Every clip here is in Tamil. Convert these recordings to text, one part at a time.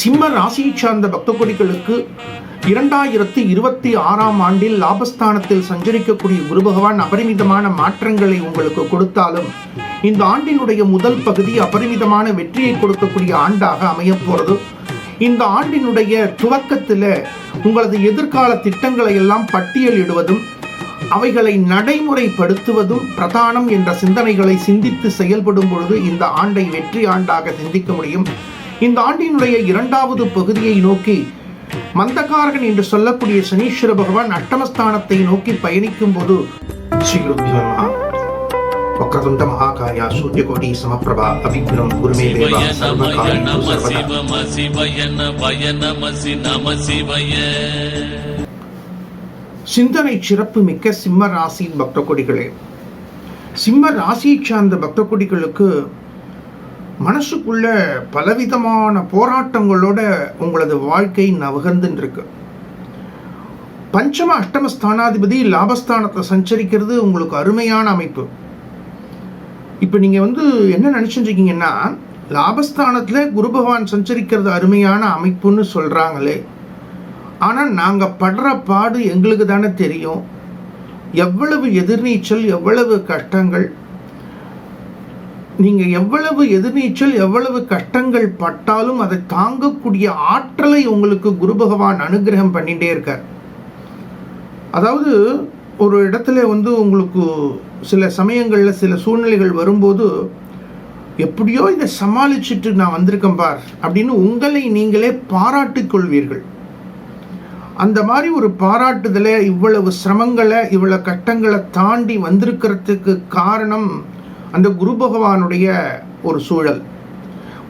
சிம்ம ராசியை சார்ந்த பக்த கொடிகளுக்கு இரண்டாயிரத்தி இருபத்தி ஆறாம் ஆண்டில் லாபஸ்தானத்தில் சஞ்சரிக்கக்கூடிய குரு பகவான் அபரிமிதமான மாற்றங்களை உங்களுக்கு கொடுத்தாலும் இந்த ஆண்டினுடைய முதல் பகுதி அபரிமிதமான வெற்றியை கொடுக்கக்கூடிய ஆண்டாக அமையப் போகிறது இந்த ஆண்டினுடைய துவக்கத்தில் உங்களது எதிர்கால திட்டங்களை எல்லாம் பட்டியலிடுவதும் அவைகளை நடைமுறைப்படுத்துவதும் பிரதானம் என்ற சிந்தனைகளை சிந்தித்து செயல்படும் பொழுது இந்த ஆண்டை வெற்றி ஆண்டாக சிந்திக்க முடியும். இந்த ஆண்டினுடைய இரண்டாவது பகுதியை நோக்கி மந்தகாரகன் என்று சொல்லக்கூடிய சனீஸ்வர பகவான் அட்டமஸ்தானத்தை நோக்கி பயணிக்கும் போது. வக்ரதுண்ட மகாகாயா சூரியகோடி சமப்பிரபா அபிக்னம் குருமே தேவா சிவய நமய சர்வகாரி நம சர்வதா சிவம சிவய நவய நம சி நம சிவய சிந்தனை சிறப்பு மிக்க சிம்ம ராசி பக்த கொடிகளே சிம்ம ராசியை சார்ந்த பக்த கொடிகளுக்கு மனசுக்குள்ள பலவிதமான போராட்டங்களோட உங்களது வாழ்க்கை நவகந்துன்னு பஞ்சம அஷ்டம ஸ்தானாதிபதி லாபஸ்தானத்தை சஞ்சரிக்கிறது உங்களுக்கு அருமையான அமைப்பு. இப்போ நீங்கள் வந்து என்ன நினச்சிருக்கீங்கன்னா இருக்கீங்கன்னா லாபஸ்தானத்தில் குரு பகவான் சஞ்சரிக்கிறது அருமையான அமைப்புன்னு சொல்கிறாங்களே ஆனால் நாங்கள் படுற பாடு எங்களுக்கு தானே தெரியும். எவ்வளவு எதிர்நீச்சல் எவ்வளவு கஷ்டங்கள் நீங்கள் எவ்வளவு எதிர்நீச்சல் எவ்வளவு கஷ்டங்கள் பட்டாலும் அதை தாங்கக்கூடிய ஆற்றலை உங்களுக்கு குரு பகவான் அனுகிரகம் பண்ணிகிட்டே இருக்கார். அதாவது ஒரு இடத்துல வந்து உங்களுக்கு சில சமயங்களில் சில சூழ்நிலைகள் வரும்போது எப்படியோ இதை சமாளிச்சுட்டு நான் வந்திருக்கேன் பார் அப்படின்னு உங்களை நீங்களே பாராட்டி கொள்வீர்கள். அந்த மாதிரி ஒரு பாராட்டுதலை இவ்வளவு சிரமங்களை இவ்வளவு கட்டங்களை தாண்டி வந்திருக்கிறதுக்கு காரணம் அந்த குரு பகவானுடைய ஒரு சூழல்.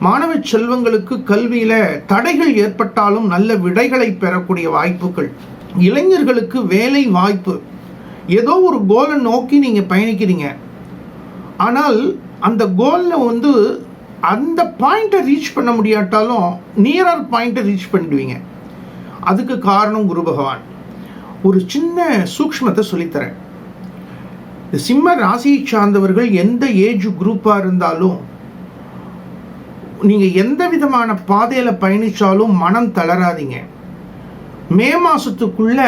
மாணவ செல்வங்களுக்கு கல்வியில தடைகள் ஏற்பட்டாலும் நல்ல விடைகளை பெறக்கூடிய வாய்ப்புகள். இளைஞர்களுக்கு வேலை வாய்ப்பு. ஏதோ ஒரு கோலை நோக்கி நீங்கள் பயணிக்கிறீங்க. ஆனால் அந்த கோலில் வந்து அந்த பாயிண்ட்டை ரீச் பண்ண முடியாட்டாலும் நியரர் பாயிண்ட்டை ரீச் பண்ணிடுவீங்க. அதுக்கு காரணம் குரு பகவான். ஒரு சின்ன சூக்ஷ்மத்தை சொல்லித்தரேன். இந்த சிம்ம ராசியை சார்ந்தவர்கள் எந்த ஏஜ் குரூப்பாக இருந்தாலும் நீங்கள் எந்த விதமான பாதையில் பயணித்தாலும் மனம் தளராதீங்க. மே மாதத்துக்குள்ள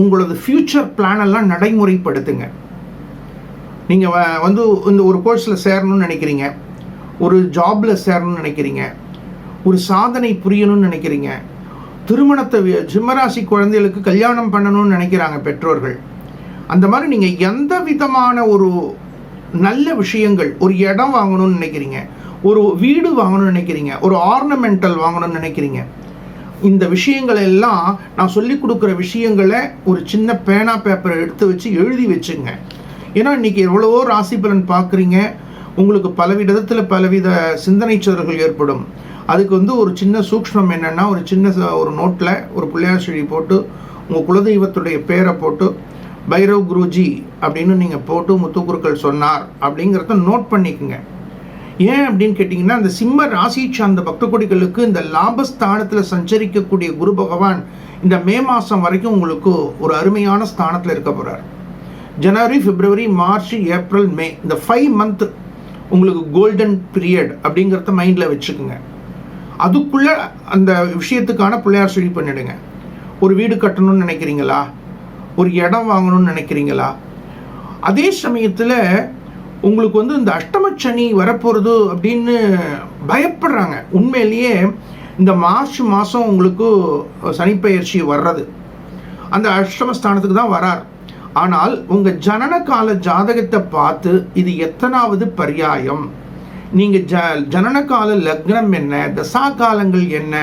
உங்களது ஃப்யூச்சர் பிளானெல்லாம் நடைமுறைப்படுத்துங்க. நீங்கள் வந்து இந்த ஒரு கோர்ஸில் சேரணும்னு நினைக்கிறீங்க. ஒரு ஜாபில் சேரணும்னு நினைக்கிறீங்க. ஒரு சாதனை புரியணும்னு நினைக்கிறீங்க. திருமணத்தை சிம்மராசி குழந்தைகளுக்கு கல்யாணம் பண்ணணும்னு நினைக்கிறாங்க பெற்றோர்கள். அந்த மாதிரி நீங்கள் எந்த விதமான ஒரு நல்ல விஷயங்கள் ஒரு இடம் வாங்கணும்னு நினைக்கிறீங்க? ஒரு வீடு வாங்கணும்னு நினைக்கிறீங்க? ஒரு ஆர்னமெண்டல் வாங்கணும்னு நினைக்கிறீங்க? இந்த விஷயங்கள் எல்லாம் நான் சொல்லி கொடுக்குற விஷயங்களை ஒரு சின்ன பேனா பேப்பரை எடுத்து வச்சு எழுதி வச்சுங்க. ஏன்னா இன்னைக்கு எவ்வளவோ ராசி பலன் பார்க்குறீங்க. உங்களுக்கு பலவிதத்தில் பலவித சிந்தனை சிதறல்கள் ஏற்படும். அதுக்கு வந்து ஒரு சின்ன சூக்ஷ்மம் என்னன்னா ஒரு சின்ன ஒரு நோட்டில் ஒரு பிள்ளையார் செடி போட்டு உங்கள் குலதெய்வத்துடைய பேரை போட்டு பைரவ் குருஜி அப்படின்னு நீங்கள் போட்டு முத்துக்குருக்கள் சொன்னார் அப்படிங்கிறத நோட் பண்ணிக்கோங்க. ஏன் அப்படின்னு கேட்டிங்கன்னா அந்த சிம்ம ராசி சார்ந்த பக்த கொடிகளுக்கு இந்த லாபஸ்தானத்தில் சஞ்சரிக்கக்கூடிய குரு பகவான் இந்த மே மாதம் வரைக்கும் உங்களுக்கு ஒரு அருமையான ஸ்தானத்தில் இருக்க போகிறார் ஜனவரி பிப்ரவரி மார்ச் ஏப்ரல் மே இந்த ஃபைவ் மந்த் உங்களுக்கு கோல்டன் பீரியட் அப்படிங்கிறத மைண்டில் வச்சுக்கோங்க. அதுக்குள்ளே அந்த விஷயத்துக்கான பிள்ளையார் சொல்லி பண்ணிடுங்க. ஒரு வீடு கட்டணும்னு நினைக்கிறீங்களா? ஒரு இடம் வாங்கணும்னு நினைக்கிறீங்களா? அதே சமயத்தில் உங்களுக்கு வந்து இந்த அஷ்டமச்சனி வரப்போகிறது அப்படின்னு பயப்படுறாங்க. உண்மையிலேயே இந்த மார்ச் மாதம் உங்களுக்கு சனிப்பெயர்ச்சி வர்றது. அந்த அஷ்டமஸ்தானத்துக்கு தான் வரார். ஆனால் உங்கள் ஜனன கால ஜாதகத்தை பார்த்து இது எத்தனாவது பர்யாயம்? நீங்கள் ஜ ஜனன கால லக்னம் என்ன? தசா காலங்கள் என்ன?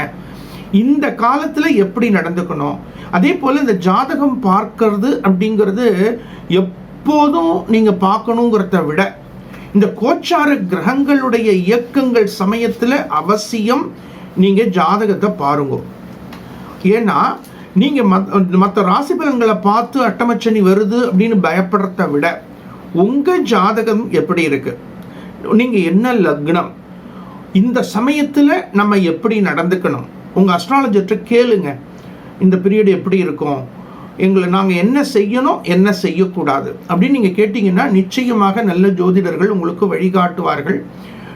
இந்த காலத்தில் எப்படி நடந்துக்கணும்? அதே போல் இந்த ஜாதகம் பார்க்கறது அப்படிங்கிறது எப்போதும் நீங்கள் பார்க்கணுங்கிறத விட இந்த கோச்சார கிரகங்களுடைய இயக்கங்கள் சமயத்தில் அவசியம் நீங்கள் ஜாதகத்தை பாருங்க. ஏன்னா நீங்கள் மற்ற ராசி பலன்களை பார்த்து அட்டமச்சனி வருது அப்படின்னு பயப்படுறத விட உங்கள் ஜாதகம் எப்படி இருக்கு? நீங்கள் என்ன லக்னம்? இந்த சமயத்தில் நம்ம எப்படி நடந்துக்கணும்? உங்கள் அஸ்ட்ராலஜர்கிட்ட கேளுங்க. இந்த பீரியட் எப்படி இருக்கும்? எங்களை நாங்கள் என்ன செய்யணும் என்ன செய்யக்கூடாது? அப்படின்னு நீங்கள் கேட்டிங்கன்னா நிச்சயமாக நல்ல ஜோதிடர்கள் உங்களுக்கு வழிகாட்டுவார்கள்.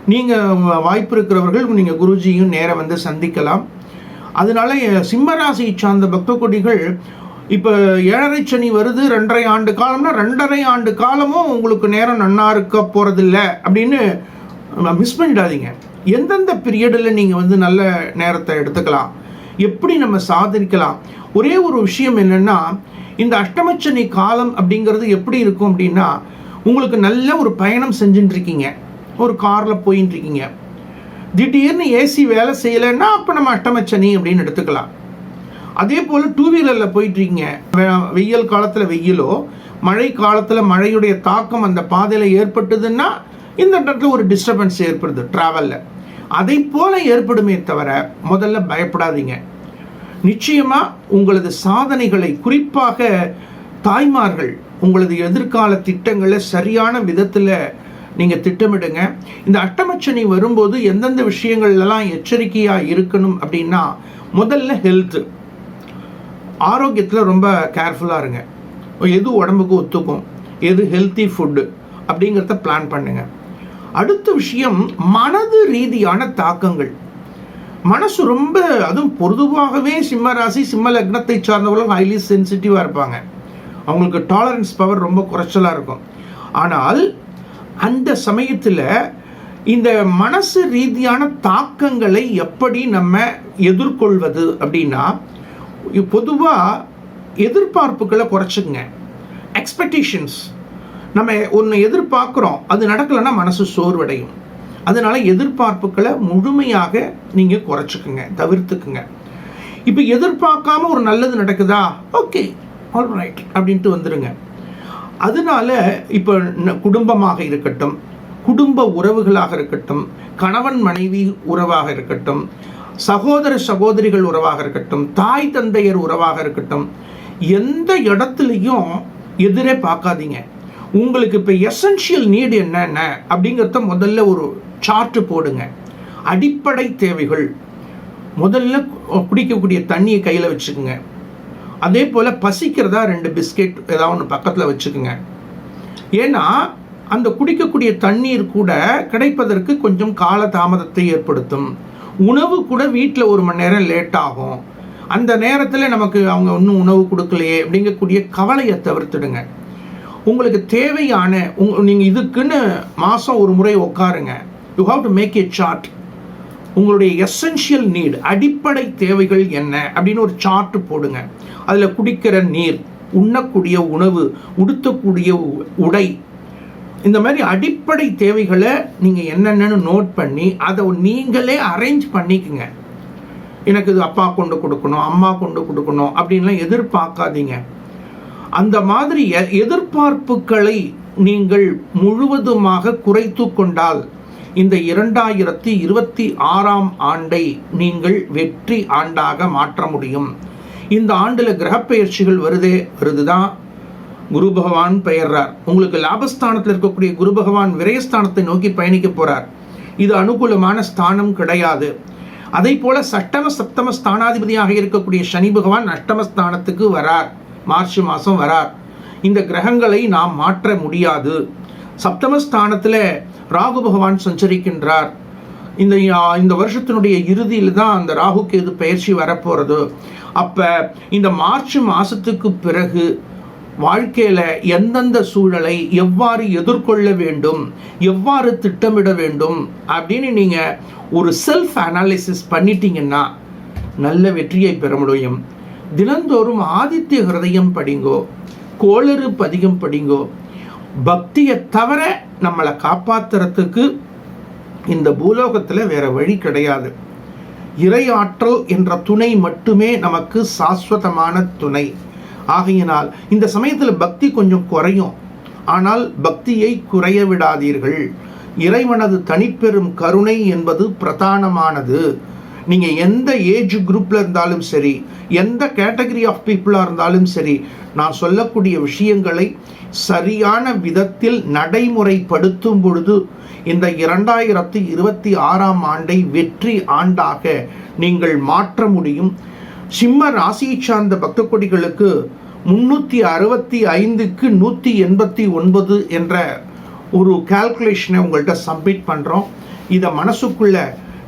நீங்கள் வாய்ப்பு இருக்கிறவர்கள் நீங்கள் குருஜியும் நேரம் வந்து சந்திக்கலாம். அதனால அஹ், சார்ந்த பக்த கொடிகள் இப்போ ஏழரை சனி வருது ரெண்டரை ஆண்டு காலம்னா ரெண்டரை ஆண்டு காலமும் உங்களுக்கு நேரம் நன்னா இருக்க போகிறதில்ல அப்படின்னு மிஸ் பண்ணிடாதீங்க. எந்தெந்த பீரியடில் நீங்கள் வந்து நல்ல நேரத்தை எடுத்துக்கலாம்? எப்படி நம்ம சாதிக்கலாம் ஒரே ஒரு விஷயம் என்னென்னா இந்த அஷ்டமச்சனி காலம் அப்படிங்கிறது எப்படி இருக்கும் அப்படின்னா உங்களுக்கு நல்ல ஒரு பயணம் செஞ்சுட்டு இருக்கீங்க ஒரு காரில் போயின்னு இருக்கீங்க திடீர்னு ஏசி வேலை செய்யலைன்னா அப்போ நம்ம அஷ்டமச்சனி அப்படின்னு எடுத்துக்கலாம். அதே போல் டூ வீலரில் போயிட்டுருக்கீங்க வெயில் காலத்தில் வெயிலோ மழை காலத்தில் மழையுடைய தாக்கம் அந்த பாதையில் ஏற்பட்டதுன்னா இந்த இடத்துல ஒரு டிஸ்டர்பன்ஸ் ஏற்படுது ட்ராவலில் அதை போல ஏற்படுமே தவிர முதல்ல பயப்படாதீங்க. நிச்சயமாக உங்களது சாதனைகளை குறிப்பாக தாய்மார்கள் உங்களது எதிர்கால திட்டங்களை சரியான விதத்தில் நீங்கள் திட்டமிடுங்க. இந்த அட்டமச்சனி வரும்போது எந்தெந்த விஷயங்கள்லாம் எச்சரிக்கையாக இருக்கணும் அப்படின்னா முதல்ல ஹெல்த்து ஆரோக்கியத்தில் ரொம்ப கேர்ஃபுல்லாக இருங்க. எது உடம்புக்கு ஒத்துக்கும் எது ஹெல்த்தி ஃபுட்டு அப்படிங்கிறத பிளான் பண்ணுங்கள் அடுத்த விஷயம் மனது ரீதியான தாக்கங்கள். மனசு ரொம்ப அதுவும் பொதுவாகவே சிம்ம ராசி சிம்ம லக்னத்தை சார்ந்தவர்களும் ஹைலி சென்சிட்டிவாக இருப்பாங்க. அவங்களுக்கு டாலரன்ஸ் பவர் ரொம்ப குறைச்சலாக இருக்கும். ஆனால் அந்த சமயத்தில் இந்த மனசு ரீதியான தாக்கங்களை எப்படி நம்ம எதிர்கொள்வது அப்படின்னா பொதுவாக எதிர்பார்ப்புகளை குறைச்சிக்கங்க. எக்ஸ்பெக்டேஷன்ஸ் நம்ம ஒன்று எதிர்பார்க்குறோம் அது நடக்கலைன்னா மனசு சோர்வடையும். அதனால எதிர்பார்ப்புகளை முழுமையாக நீங்கள் குறைச்சிக்குங்க தவிர்த்துக்குங்க. இப்போ எதிர்பார்க்காம ஒரு நல்லது நடக்குதா? ஓகே ஆல் ரைட் அப்படின்ட்டு வந்துடுங்க அதனால இப்போ குடும்பமாக இருக்கட்டும் குடும்ப உறவுகளாக இருக்கட்டும் கணவன் மனைவி உறவாக இருக்கட்டும் சகோதர சகோதரிகள் உறவாக இருக்கட்டும் தாய் தந்தையர் உறவாக இருக்கட்டும் எந்த இடத்துலையும் எதிரே பார்க்காதீங்க. உங்களுக்கு இப்போ எசென்ஷியல் நீடு என்னென்ன? அப்படிங்கிறத முதல்ல ஒரு சார்ட்டு போடுங்க. அடிப்படை தேவைகள். முதல்ல குடிக்கக்கூடிய தண்ணியை கையில் வச்சுக்கோங்க. அதே போல் பசிக்கிறதா ரெண்டு பிஸ்கெட் ஏதாவது ஒன்று பக்கத்தில் வச்சுக்கோங்க. ஏன்னா அந்த குடிக்கக்கூடிய தண்ணீர் கூட கிடைப்பதற்கு கொஞ்சம் கால தாமதத்தை ஏற்படுத்தும். உணவு கூட வீட்டில் ஒரு மணி நேரம் லேட் ஆகும். அந்த நேரத்தில் நமக்கு அவங்க இன்னும் உணவு கொடுக்கலையே அப்படிங்கக்கூடிய கவலையை தவிர்த்துடுங்க. உங்களுக்கு தேவையான உங் நீங்கள் இதுக்குன்னு மாதம் ஒரு முறை உட்காருங்க you have to make a chart உங்களுடைய எசென்ஷியல் நீட் அடிப்படை தேவைகள் என்ன அப்படின்னு ஒரு சார்ட் போடுங்க. அதில் குடிக்கிற நீர் உண்ணக்கூடிய உணவு உடுத்தக்கூடிய உடை இந்த மாதிரி அடிப்படை தேவைகளை நீங்கள் என்னென்னு நோட் பண்ணி அதை நீங்களே அரேஞ்ச் பண்ணிக்கங்க. எனக்கு இது அப்பா கொண்டு கொடுக்கணும் அம்மா கொண்டு கொடுக்கணும் அப்படின்லாம் எதிர்பார்க்காதீங்க. அந்த மாதிரி எதிர்பார்ப்புகளை நீங்கள் முழுவதுமாக குறைத்து கொண்டால் இந்த இரண்டாயிரத்தி இருபத்தி ஆறாம் ஆண்டை நீங்கள் வெற்றி ஆண்டாக மாற்ற முடியும். இந்த ஆண்டில் கிரகப்பெயர்ச்சிகள் வருதே வருதுதான் குரு பகவான் பெயர்றார். உங்களுக்கு லாபஸ்தானத்தில் இருக்கக்கூடிய குரு பகவான் விரயஸ்தானத்தை நோக்கி பயணிக்க போறார். இது அனுகூலமான ஸ்தானம் கிடையாது. அதே போல சட்டம சப்தம ஸ்தானாதிபதியாக இருக்கக்கூடிய சனி பகவான் அஷ்டமஸ்தானத்துக்கு வரார். மார்ச் மாதம் வரார். இந்த கிரகங்களை நாம் மாற்ற முடியாது. சப்தம ஸ்தானத்தில் ராகு பகவான் சஞ்சரிக்கின்றார். இந்த இந்த வருஷத்தினுடைய இறுதியில் தான் அந்த ராகுக்கு எது பயிற்சி வரப்போகிறது அப்போ இந்த மார்ச் மாதத்துக்கு பிறகு வாழ்க்கையில் எந்தெந்த சூழலை எவ்வாறு எதிர்கொள்ள வேண்டும் எவ்வாறு திட்டமிட வேண்டும் அப்படின்னு நீங்கள் ஒரு செல்ஃப் அனாலிசிஸ் பண்ணிட்டீங்கன்னா நல்ல வெற்றியை பெற முடியும். தினந்தோறும் ஆதித்ய ஹிருதயம் படிங்கோ கோளறு பதிகம் படிங்கோ. பக்தியை தவிர நம்மளை காப்பாத்துறதுக்கு இந்த பூலோகத்தில் வேற வழி கிடையாது. இறையாற்றல் என்ற துணை மட்டுமே நமக்கு சாஸ்வதமான துணை. ஆகையினால் இந்த சமயத்தில் பக்தி கொஞ்சம் குறையும். ஆனால் பக்தியை குறைய விடாதீர்கள். இறைவனது தனிப்பெரும் கருணை என்பது பிரதானமானது. நீங்கள் எந்த ஏஜ் குரூப்பில் இருந்தாலும் சரி எந்த கேட்டகரி ஆஃப் பீப்புளாக இருந்தாலும் சரி நான் சொல்லக்கூடிய விஷயங்களை சரியான விதத்தில் நடைமுறைப்படுத்தும் பொழுது இந்த இரண்டாயிரத்தி இருபத்தி ஆறாம் ஆண்டை வெற்றி ஆண்டாக நீங்கள் மாற்ற முடியும். சிம்ம ராசியை சார்ந்த பக்த கொடிகளுக்கு முன்னூற்றி அறுபத்தி ஐந்துக்கு நூற்றி எண்பத்தி ஒன்பது என்ற ஒரு கால்குலேஷனை உங்கள்கிட்ட சப்மிட் பண்ணுறோம் இதை மனசுக்குள்ளே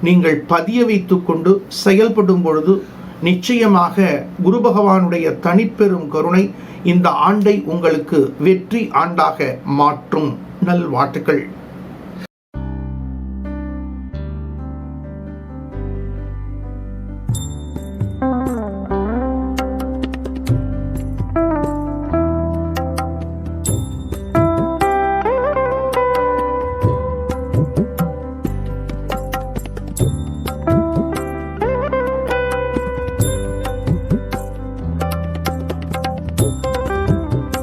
நீங்கள் பதிய வைத்துக்கொண்டு செயல்படும் பொழுது நிச்சயமாக குரு பகவானுடைய தனிப்பெரும் கருணை இந்த ஆண்டை உங்களுக்கு வெற்றி ஆண்டாக மாற்றும். நல்வாழ்த்துக்கள்.